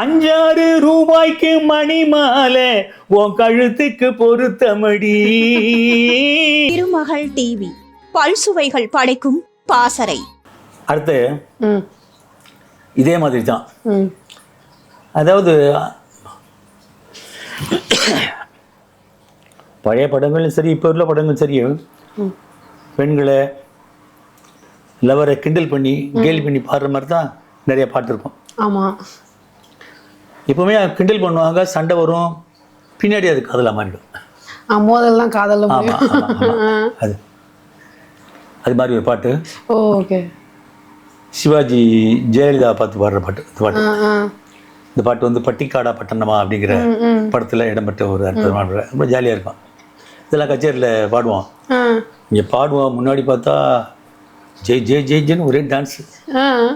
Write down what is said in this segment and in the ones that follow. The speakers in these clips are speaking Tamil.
அஞ்சாறு ரூபாய்க்கு மணி மாலை உன் கழுத்துக்கு பொருத்தமடி. திருமகள் டிவி பல்சுவைகள் படைக்கும் பாசறை. அடுத்து இதே மாதிரி தான் அதாவது பழைய படங்களும் சரி இப்போ உள்ள படங்களும் சரி. பெண்களை லவரை கிண்டல் பண்ணி கேலி பண்ணி பாடுற மாதிரி தான் நிறைய பாட்டு இருக்கும். ஆமாம் எப்பவுமே கிண்டல் பண்ணுவாங்க சண்டை வரும். பின்னாடி அது காதலாக மாறிடும் மோதல்லாம் ஆமா. அது. அது மாதிரி ஒரு பாட்டு. ஓகே. சிவாஜி ஜெயலலிதா பார்த்து பாடுற பாட்டு இந்த பாட்டு. இந்த பாட்டு வந்து பட்டிக்காடா பட்டணமா அப்படிங்கிற படத்தில் இடம்பெற்ற ஒரு அற்புதமான. ரொம்ப ஜாலியாக இருக்கும் இதெல்லாம் கச்சேரியில் பாடுவோம் இங்கே பாடுவோம் முன்னாடி பார்த்தா ஜெய் ஜெய் ஜெய் ஜெய்னு ஒரே டான்ஸ்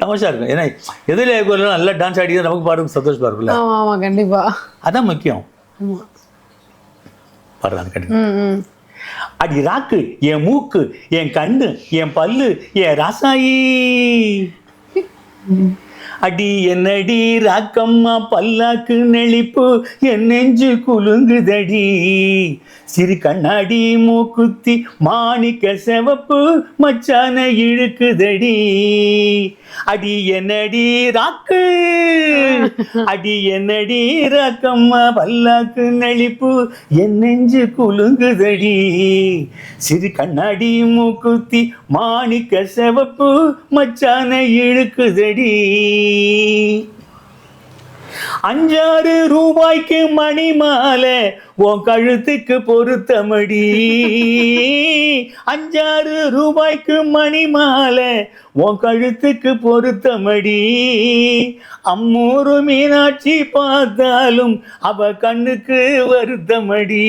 தமாஷா இருக்கும். ஏன்னா எதில் நல்லா டான்ஸ் ஆடி நமக்கு பாடுறது சந்தோஷமா இருக்கும்ல ஆமாம் ஆமாம் கண்டிப்பா. அதான் முக்கியம். பாடுறாங்க கண்டிப்பாக அடி ராக்கு என் மூக்கு என் கண்ணு என் பல்லு என் ராசாயி. அடி என்னடி ராக்கம்மா பல்லாக்கு நெளிப்பு? என் நெஞ்சு குலுங்குதடி. சிறு கண்ணாடி மூக்குத்தி மாணிக்க செவப்பு மச்சான இழுக்குதடி. அடி என்னடி ராக்கு? அடி என்னடி ராக்கம்மா பல்லாக்கு நெளிப்பு? என் நெஞ்சு குலுங்குதடி. சிறு கண்ணாடி மூக்குத்தி மாணிக்க செவப்பு மச்சான இழுக்குதடி. அஞ்சாறு ரூபாய்க்கு மணி மாலை உன் கழுத்துக்கு பொருத்தமடி. அஞ்சாறு ரூபாய்க்கு மணி மாலை உன் கழுத்துக்கு பொருத்தமடி. அம்மூரு மீனாட்சி பார்த்தாலும் அவ கண்ணுக்கு வருத்தமடி.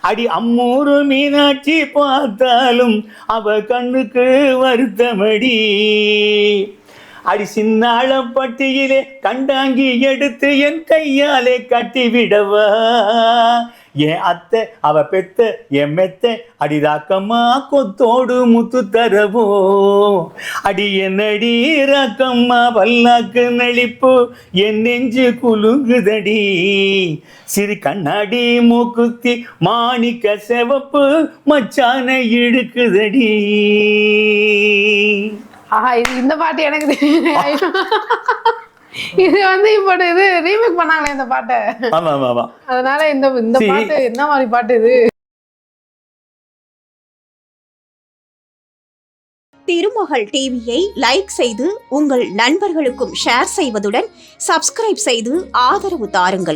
அடி அம்மூரு மீனாட்சி பார்த்தாலும் அவ கண்ணுக்கு வருத்தமடி. அடி சின்னாளம் பட்டியிலே கண்டாங்கி எடுத்து என் கையாலே கட்டிவிடவா? என் அத்தை அவ பெத்த என் மெத்த அடிதாக்கம்மா கொத்தோடு முத்து தரவோ? அடி என்னடி ராக்கம்மா பல்லாக்கு நெளிப்பு என் நெஞ்சு குலுங்குதடி. சிறு கண்ணாடி மூக்குத்தி மாணிக்க செவப்பு மச்சான இழுக்குதடி. ஆஹா இது இந்த பாட்டு எனக்கு தெரியும். இது வந்து இப்போ இது ரீமேக் பண்ணாங்களே இந்த பாட்டை ஆமா ஆமா ஆமா அதனால இந்த இந்த. பாட்டு என்ன மாதிரி பாட்டு இது திருமகள் டிவியை லைக் செய்து உங்கள் நண்பர்களுக்கும் ஷேர் செய்வதுடன் சப்ஸ்கிரைப் செய்து ஆதரவு தாருங்கள்